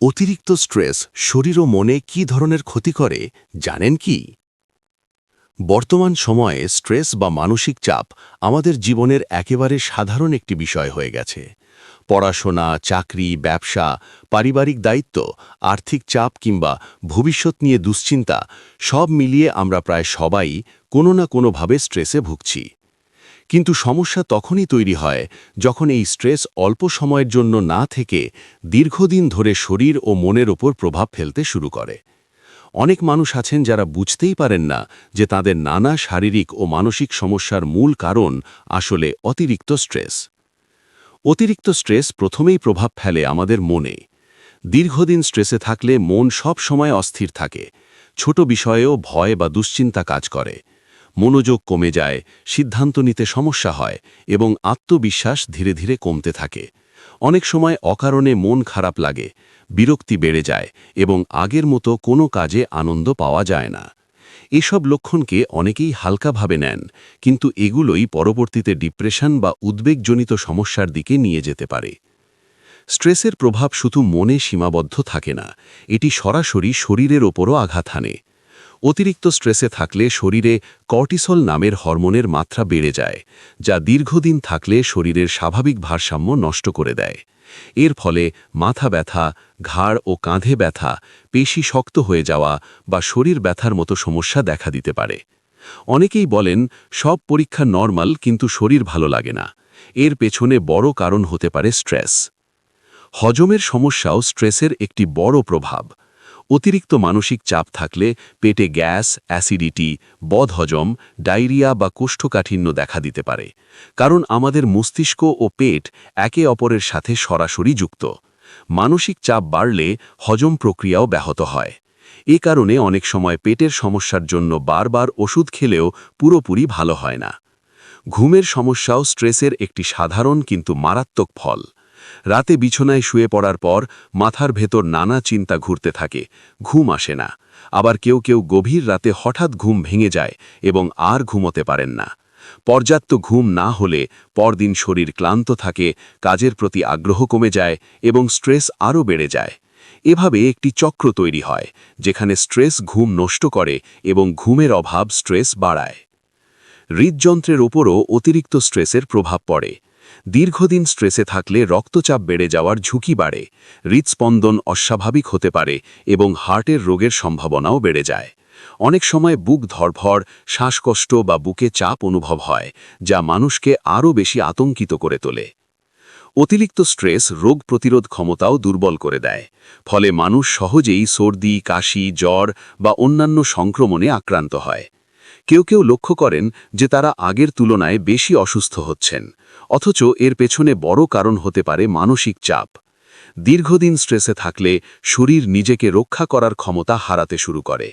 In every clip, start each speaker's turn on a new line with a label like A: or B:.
A: অতিরিক্ত স্ট্রেস শরীর ও মনে কি ধরনের ক্ষতি করে, জানেন কি? বর্তমান সময়ে স্ট্রেস বা মানসিক চাপ আমাদের জীবনের একেবারে সাধারণ একটি বিষয় হয়ে গেছে। পড়াশোনা, চাকরি, ব্যবসা, পারিবারিক দায়িত্ব, আর্থিক চাপ কিংবা ভবিষ্যৎ নিয়ে দুশ্চিন্তা সব মিলিয়ে আমরা প্রায় সবাই কোনো না কোনোভাবে স্ট্রেসে ভুগছি। কিন্তু সমস্যা তখনই তৈরি হয় যখন এই স্ট্রেস অল্প সময়ের জন্য না থেকে দীর্ঘদিন ধরে শরীর ও মনের ওপর প্রভাব ফেলতে শুরু করে। অনেক মানুষ আছেন যারা বুঝতেই পারেন না যে তাদের নানা শারীরিক ও মানসিক সমস্যার মূল কারণ আসলে অতিরিক্ত স্ট্রেস। অতিরিক্ত স্ট্রেস প্রথমেই প্রভাব ফেলে আমাদের মনে। দীর্ঘদিন স্ট্রেসে থাকলে মন সব সময় অস্থির থাকে। ছোট বিষয়েও ভয় বা দুশ্চিন্তা কাজ করে। মনোযোগ কমে যায়, সিদ্ধান্ত নিতে সমস্যা হয় এবং আত্মবিশ্বাস ধীরে ধীরে কমতে থাকে। অনেক সময় অকারণে মন খারাপ লাগে, বিরক্তি বেড়ে যায় এবং আগের মতো কোনো কাজে আনন্দ পাওয়া যায় না। এসব লক্ষণকে অনেকেই হালকাভাবে নেন, কিন্তু এগুলোই পরবর্তীতে ডিপ্রেশন বা উদ্বেগজনিত সমস্যার দিকে নিয়ে যেতে পারে। স্ট্রেসের প্রভাব শুধু মনে সীমাবদ্ধ থাকে না, এটি সরাসরি শরীরের ওপরও আঘাত হানে। অতিরিক্ত স্ট্রেসে থাকলে শরীরে কর্টিসল নামের হরমোনের মাত্রা বেড়ে যায়, যা দীর্ঘদিন থাকলে শরীরের স্বাভাবিক ভারসাম্য নষ্ট করে দেয়। এর ফলে মাথা ব্যথা, ঘাড় ও কাঁধে ব্যথা, পেশি শক্ত হয়ে যাওয়া বা শরীর ব্যথার মতো সমস্যা দেখা দিতে পারে। অনেকেই বলেন, সব পরীক্ষা নর্মাল কিন্তু শরীর ভালো লাগে না। এর পেছনে বড় কারণ হতে পারে স্ট্রেস। হজমের সমস্যাও স্ট্রেসের একটি বড় প্রভাব। অতিরিক্ত মানসিক চাপ থাকলে পেটে গ্যাস, অ্যাসিডিটি, বদহজম, ডায়রিয়া বা কোষ্ঠকাঠিন্য দেখা দিতে পারে, কারণ আমাদের মস্তিষ্ক ও পেট একে অপরের সাথে সরাসরি যুক্ত। মানসিক চাপ বাড়লে হজম প্রক্রিয়াও ব্যাহত হয়। এ কারণে অনেক সময় পেটের সমস্যার জন্য বারবার ওষুধ খেলেও পুরোপুরি ভালো হয় না। ঘুমের সমস্যাও স্ট্রেসের একটি সাধারণ কিন্তু মারাত্মক ফল। রাতে বিছনায় শুয়ে পড়ার পর মাথার ভেতর নানা চিন্তা ঘুরতে থাকে, ঘুম আসে না। আবার কেউ কেউ গভীর রাতে হঠাৎ ঘুম ভেঙে যায় এবং আর ঘুমোতে পারেন না। পর্যাপ্ত ঘুম না হলে পরদিন শরীর ক্লান্ত থাকে, কাজের প্রতি আগ্রহ কমে যায় এবং স্ট্রেস আরও বেড়ে যায়। এভাবে একটি চক্র তৈরি হয়, যেখানে স্ট্রেস ঘুম নষ্ট করে এবং ঘুমের অভাব স্ট্রেস বাড়ায়। হৃদযন্ত্রের ওপরও অতিরিক্ত স্ট্রেসের প্রভাব পড়ে। দীর্ঘদিন স্ট্রেসে থাকলে রক্তচাপ বেড়ে যাওয়ার ঝুঁকি বাড়ে হৃদস্পন্দন অস্বাভাবিক হতে পারে এবং হার্টের রোগের সম্ভাবনাও বেড়ে যায়। অনেক সময় বুক ধরভর শ্বাসকষ্ট বা বুকে চাপ অনুভব হয়, যা মানুষকে আরও বেশি আতঙ্কিত করে তোলে। অতিরিক্ত স্ট্রেস রোগ প্রতিরোধ ক্ষমতাও দুর্বল করে দেয়, ফলে মানুষ সহজেই সর্দি, কাশি, জ্বর বা অন্যান্য সংক্রমণে আক্রান্ত হয়। কেউ কেউ লক্ষ্য করেন যে তারা আগের তুলনায় বেশি অসুস্থ হচ্ছেন, অথচ এর পেছনে বড় কারণ হতে পারে মানসিক চাপ। দীর্ঘদিন স্ট্রেসে থাকলে শরীর নিজেকে রক্ষা করার ক্ষমতা হারাতে শুরু করে।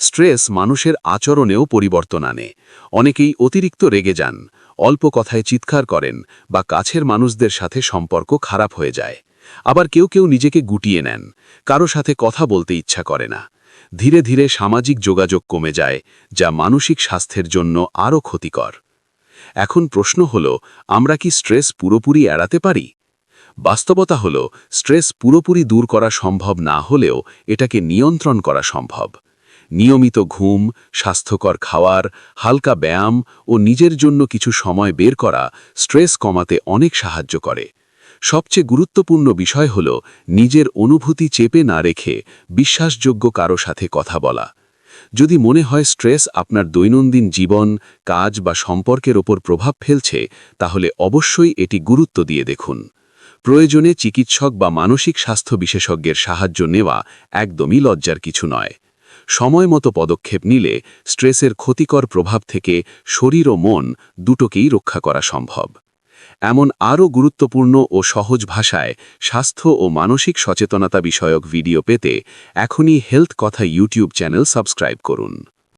A: স্ট্রেস মানুষের আচরণেও পরিবর্তন আনে। অনেকেই অতিরিক্ত রেগে যান, অল্প কথায় চিৎকার করেন বা কাছের মানুষদের সাথে সম্পর্ক খারাপ হয়ে যায়। আবার কেউ কেউ নিজেকে গুটিয়ে নেন, কারও সাথে কথা বলতে ইচ্ছা করে না। ধীরে ধীরে সামাজিক যোগাযোগ কমে যায়, যা মানসিক স্বাস্থ্যের জন্য আরও ক্ষতিকর। এখন প্রশ্ন হল, আমরা কি স্ট্রেস পুরোপুরি এড়াতে পারি? বাস্তবতা হল, স্ট্রেস পুরোপুরি দূর করা সম্ভব না হলেও এটাকে নিয়ন্ত্রণ করা সম্ভব। নিয়মিত ঘুম, স্বাস্থ্যকর খাওয়ার, হালকা ব্যায়াম ও নিজের জন্য কিছু সময় বের করা স্ট্রেস কমাতে অনেক সাহায্য করে। সবচেয়ে গুরুত্বপূর্ণ বিষয় হল নিজের অনুভূতি চেপে না রেখে বিশ্বাসযোগ্য কারও সাথে কথা বলা। যদি মনে হয় স্ট্রেস আপনার দৈনন্দিন জীবন, কাজ বা সম্পর্কের ওপর প্রভাব ফেলছে, তাহলে অবশ্যই এটি গুরুত্ব দিয়ে দেখুন। প্রয়োজনে চিকিৎসক বা মানসিক স্বাস্থ্য বিশেষজ্ঞের সাহায্য নেওয়া একদমই লজ্জার কিছু নয়। সময় মতো পদক্ষেপ নিলে স্ট্রেসের ক্ষতিকর প্রভাব থেকে শরীর ও মন দুটোকেই রক্ষা করা সম্ভব। এমন আরও গুরুত্বপূর্ণ ও সহজ ভাষায় স্বাস্থ্য ও মানসিক সচেতনতা বিষয়ক ভিডিও পেতে এখনই হেলথ কথা ইউটিউব চ্যানেল সাবস্ক্রাইব করুন।